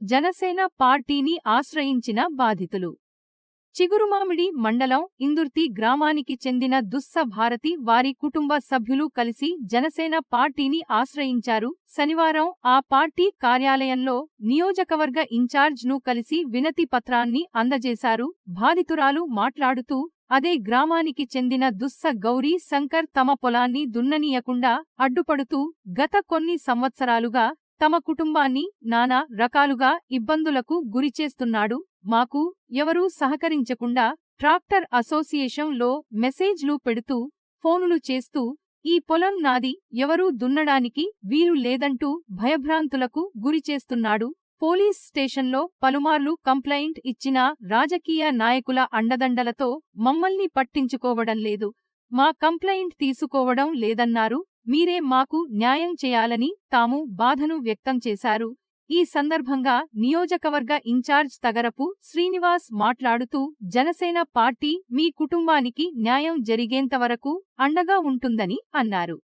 జనసేన పార్టీని ఆశ్రయించిన బాధితులు. చిగురుమామిడి మండలం ఇందుర్తి గ్రామానికి చెందిన దుస్స భారతి వారి కుటుంబ సభ్యులు కలిసి జనసేన పార్టీని ఆశ్రయించారు. శనివారం ఆ పార్టీ కార్యాలయంలో నియోజకవర్గ ఇన్ఛార్జ్ను కలిసి వినతి పత్రాన్ని అందజేశారు. బాధితురాలు మాట్లాడుతూ అదే గ్రామానికి చెందిన దుస్స గౌరీ శంకర్ తమ పొలాన్ని దున్ననీయకుండా అడ్డుపడుతూ గత కొన్ని సంవత్సరాలుగా తమ కుటుంబాన్ని నానా రకాలుగా ఇబ్బందులకు గురిచేస్తున్నాడు మాకు ఎవరూ సహకరించకుండా ట్రాక్టర్ అసోసియేషన్లో మెసేజ్లు పెడుతూ ఫోనులు చేస్తూ ఈ పొలం నాది ఎవరూ దున్నడానికి వీలు లేదంటూ భయభ్రాంతులకు గురిచేస్తున్నాడు పోలీస్ స్టేషన్లో పలుమార్లు కంప్లైంట్ ఇచ్చినా రాజకీయ నాయకుల అండదండలతో మమ్మల్ని పట్టించుకోవడం లేదు. మా కంప్లైంట్ తీసుకోవడం లేదన్నారు. మీరే మాకు న్యాయం చేయాలని తాము బాధను వ్యక్తం చేశారు. ఈ సందర్భంగా నియోజకవర్గ ఇన్ఛార్జ్ తగరపు శ్రీనివాస్ మాట్లాడుతూ జనసేన పార్టీ మీ కుటుంబానికి న్యాయం జరిగేంతవరకు అండగా ఉంటుందని అన్నారు.